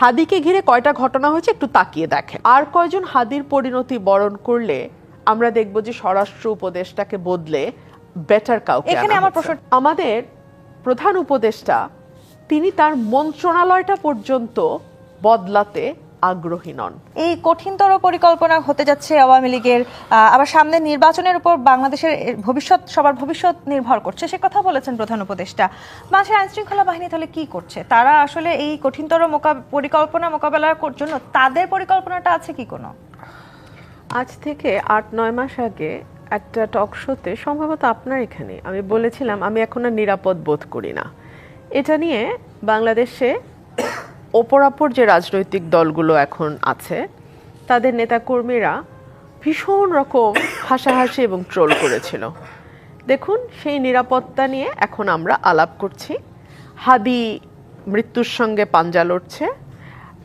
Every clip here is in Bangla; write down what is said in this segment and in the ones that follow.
হাদিকে ঘিরে কয়টা ঘটনা হয়েছে একটু তাকিয়ে দেখে আর কয়জন হাদির পরিণতি বরণ করলে আমরা দেখব যে স্বরাষ্ট্র উপদেশটাকে বদলে বেটার কাউকে এখানে আমার প্রশ্ন- আমাদের প্রধান উপদেশটা তিনি তার মন্ত্রণালয়টা পর্যন্ত বদলাতে আগ্রহী নন। এই কঠিনতর পরিকল্পনা হতে যাচ্ছে আওয়ামী লীগের আবার সামনে নির্বাচনের উপর বাংলাদেশের এর ভবিষ্যৎ সবার ভবিষ্যৎ নির্ভর করছে। সে কথা বলেছেন প্রধান উপদেষ্টা। বাংলাদেশের আইন শৃঙ্খলা বাহিনী তাহলে কি করছে? তারা আসলে এই কঠিনতর মোকা- পরিকল্পনা মোকাবেলার জন্য তাদের পরিকল্পনাটা আছে কি কোনো? আজ থেকে আট নয় মাস আগে একটা টক শোতে সম্ভবত আপনার এখানে আমি বলেছিলাম আমি এখন আর নিরাপদ বোধ করি না। এটা নিয়ে বাংলাদেশে ওপরাপর যে রাজনৈতিক দলগুলো এখন আছে, তাদের নেতাকর্মীরা ভীষণ রকম হাসাহাসি এবং ট্রোল করেছিল। দেখুন, সেই নিরাপত্তা নিয়ে এখন আমরা আলাপ করছি। হাদি মৃত্যুর সঙ্গে পাঞ্জা লড়ছে।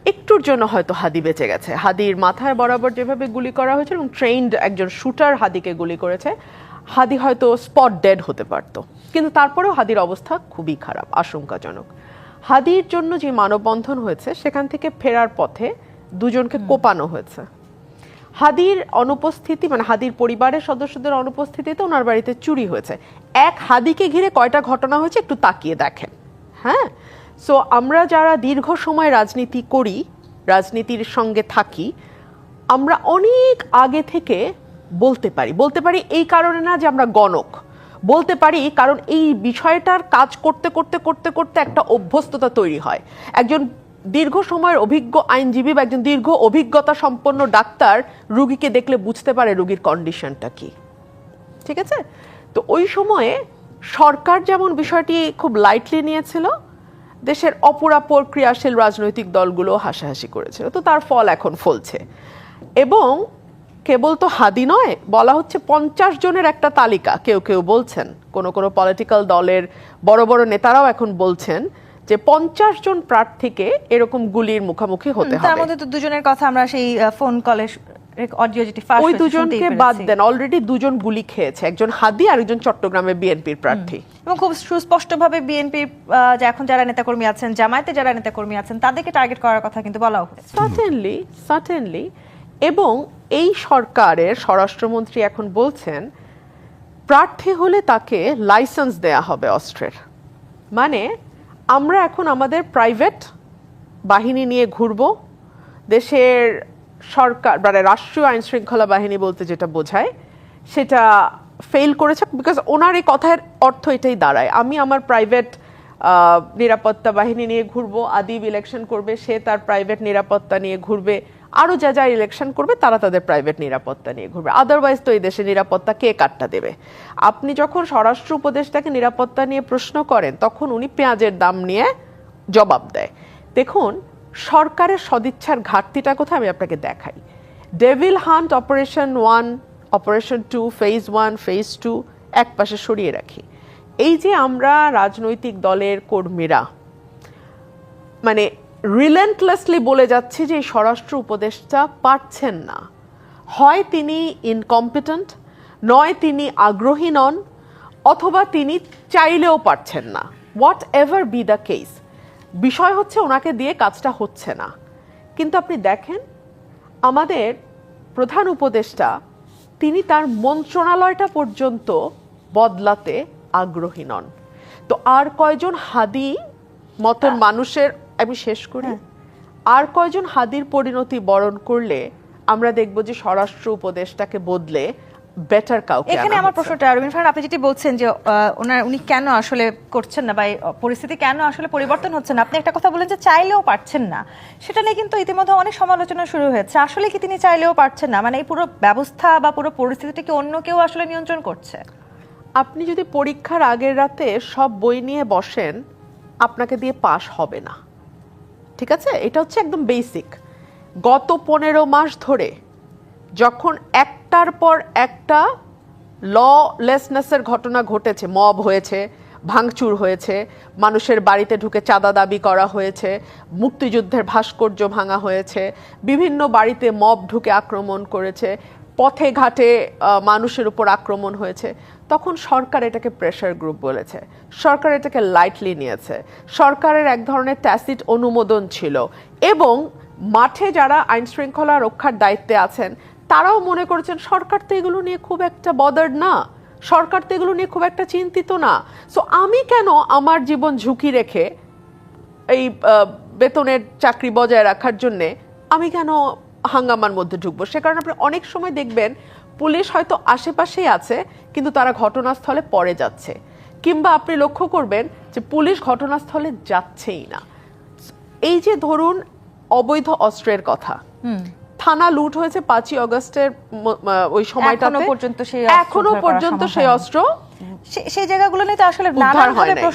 একটুর জন্য হয়তো হাদি বেঁচে গেছে। হাদির মাথায় বরাবর যেভাবে গুলি করা হয়েছে এবং ট্রেন্ড একজন শুটার হাদিকে গুলি করেছে, হাদি হয়তো স্পট ডেড হতে পারতো। কিন্তু তারপরেও হাদির অবস্থা খুবই খারাপ, আশঙ্কাজনক। হাদির জন্য যে মানববন্ধন হয়েছে সেখান থেকে ফেরার পথে দুজনকে কোপানো হয়েছে। হাদির অনুপস্থিতি মানে হাদির পরিবারের সদস্যদের অনুপস্থিতিতে ওনার বাড়িতে চুরি হয়েছে। এক হাদিকে ঘিরে কয়টা ঘটনা হয়েছে একটু তাকিয়ে দেখেন। হ্যাঁ? সো আমরা যারা দীর্ঘ সময় রাজনীতি করি রাজনীতির সঙ্গে থাকি আমরা অনেক আগে থেকে বলতে পারি। বলতে পারি এই কারণে না যে আমরা গণক। বলতে পারি, কারণ এই বিষয়টার কাজ করতে করতে করতে করতে একটা অভ্যস্ততা তৈরি হয়। একজন দীর্ঘ সময়ের অভিজ্ঞ আইনজীবী বা একজন দীর্ঘ অভিজ্ঞতা সম্পন্ন ডাক্তার রুগীকে দেখলে বুঝতে পারে রুগীর কন্ডিশনটা কি। ঠিক আছে? তো ওই সময়ে সরকার যেমন বিষয়টি খুব লাইটলি নিয়েছিল, দেশের অপরাপর ক্রিয়াশীল রাজনৈতিক দলগুলো হাসাহাসি করেছিল। তো তার ফল এখন ফলছে। এবং কেবল তো হাদি নয় বলা হচ্ছে পঞ্চাশ জনের একটা তালিকা। কেউ কেউ বলছেন কোন কোন পলিটিক্যাল দলের বড় বড় নেতারাও এখন বলছেন যে পঞ্চাশ জন প্রার্থীকে এরকম গুলির মুখোমুখি হতে তার মধ্যে তো দুজনের কথা আমরা সেই ফোন কলে অডিও যেটি ওই দুজনকে বাদ দেন অলরেডি দুজন গুলি খেয়েছে একজন হাদি আর একজন চট্টগ্রামে বিএনপির প্রার্থী। এবং খুব সুস্পষ্টভাবে বিএনপির এখন যারা নেতাকর্মী আছেন জামায়াতে যারা নেতাকর্মী আছেন তাদেরকে টার্গেট করার কথা কিন্তু বলা হয়েছে। সার্টেনলি সার্টেনলি এবং এই সরকারের স্বরাষ্ট্রমন্ত্রী এখন বলছেন, প্রার্থী হলে তাকে লাইসেন্স দেয়া হবে অস্ত্রের। মানে আমরা এখন আমাদের প্রাইভেট বাহিনী নিয়ে ঘুরব, দেশের সরকার মানে রাষ্ট্রীয় আইন শৃঙ্খলা বাহিনী বলতে যেটা বোঝায়, সেটা ফেল করেছে বিকজ ওনার এই কথার অর্থ এটাই দাঁড়ায়। আমি আমার প্রাইভেট নিরাপত্তা বাহিনী নিয়ে ঘুরবো, আদিব ইলেকশন করবে, সে তার প্রাইভেট নিরাপত্তা নিয়ে ঘুরবে আরও যা যা ইলেকশন করবে তারা তাদের প্রাইভেট নিরাপত্তা নিয়ে ঘুরবে। আদারওয়াইজ তো এই দেশে নিরাপত্তা কে কাটটা দেবে? আপনি যখন স্বরাষ্ট্র উপদেষ্টাকে নিরাপত্তা নিয়ে প্রশ্ন করেন, তখন উনি পেঁয়াজের দাম নিয়ে জবাব দেয়। দেখুন, সরকারের সদিচ্ছার ঘাটতিটা কোথায় আমি আপনাকে দেখাই। Devil hunt operation one operation two phase one phase two এক পাশে সরিয়ে রাখি। এই যে আমরা রাজনৈতিক দলের কর্মীরা মানে রিলেন্টলেসলি বলে যাচ্ছে যে এই স্বরাষ্ট্র উপদেষ্টা পারছেন না। হয় তিনি ইনকম্পিটেন্ট নয় তিনি আগ্রহী নন, অথবা তিনি চাইলেও পারছেন না। Whatever be the case বিষয় হচ্ছে ওনাকে দিয়ে কাজটা হচ্ছে না। কিন্তু আপনি দেখেন, আমাদের প্রধান উপদেষ্টা, তিনি তার মন্ত্রণালয়টা পর্যন্ত বদলাতে আগ্রহী নন। তো আর কয়জন হাদি মতন মানুষের আমি শেষ করি? আর কয়জন হাদির পরিণতি বরণ করলে আমরা দেখব যে স্বরাষ্ট্র উপদেশটাকে বদলে বেটার কাউকে এখানে আমার। প্রশ্নটা রবীন্দ্র ফারহান, আপনি যেটি বলছেন যে ওনার উনি কেন আসলে করছেন না বা পরিস্থিতি কেন আসলে পরিবর্তন হচ্ছে না আপনি একটা কথা বলেন যে চাইলেও পারছেন না। সেটা নিয়ে কিন্তু ইতিমধ্যে অনেক সমালোচনা শুরু হয়েছে। আসলে কি তিনি চাইলেও পারছেন না? মানে এই পুরো ব্যবস্থা বা পুরো পরিস্থিতিটাকে অন্য কেউ আসলে নিয়ন্ত্রণ করছে? আপনি যদি পরীক্ষার আগের রাতে সব বই নিয়ে বসেন আপনাকে দিয়ে পাশ হবে না। ঠিক আছে? এটা হচ্ছে একদম বেসিক গত পনেরো মাস ধরে যখন একটার পর একটা ললেসনেসের ঘটনা ঘটেছে মব হয়েছে, ভাঙচুর হয়েছে, মানুষের বাড়িতে ঢুকে চাঁদা দাবি করা হয়েছে, মুক্তিযুদ্ধের ভাস্কর্য ভাঙা হয়েছে, বিভিন্ন বাড়িতে মব ঢুকে আক্রমণ করেছে পথে ঘাটে মানুষের উপর আক্রমণ হয়েছে। তখন সরকার এটাকে প্রেশার গ্রুপ বলেছে। সরকার এটাকে লাইটলি নিয়েছে। সরকারের এক ধরনের ট্যাসিট অনুমোদন ছিল এবং মাঠে যারা আইন শৃঙ্খলা রক্ষার দায়িত্বে আছেন, তারাও মনে করেছেন, সরকার তো এগুলো নিয়ে খুব একটা বদার্ড না। সরকার তো এগুলো নিয়ে খুব একটা চিন্তিত না। সো আমি কেন আমার জীবন ঝুঁকি রেখে এই বেতনের চাকরি বজায় রাখার জন্যে, আমি কেন হাঙ্গামার মধ্যে ঢুকবো। সে কারণে আপনি অনেক সময় দেখবেন পুলিশ হয়তো আশেপাশেই আছে কিন্তু তারা ঘটনাস্থলে পরে যাচ্ছে। কিংবা আপনি লক্ষ্য করবেন যে পুলিশ ঘটনাস্থলে যাচ্ছেই না। এই যে ধরুন অবৈধ অস্ত্রের কথা। থানা লুট হয়েছে পাঁচই অগস্টের ওই সময়টাতে। এখনও পর্যন্ত সেই অস্ত্র এখনও পর্যন্ত সেই অস্ত্র সেই জায়গাগুলো নিয়ে তো আসলে নাই।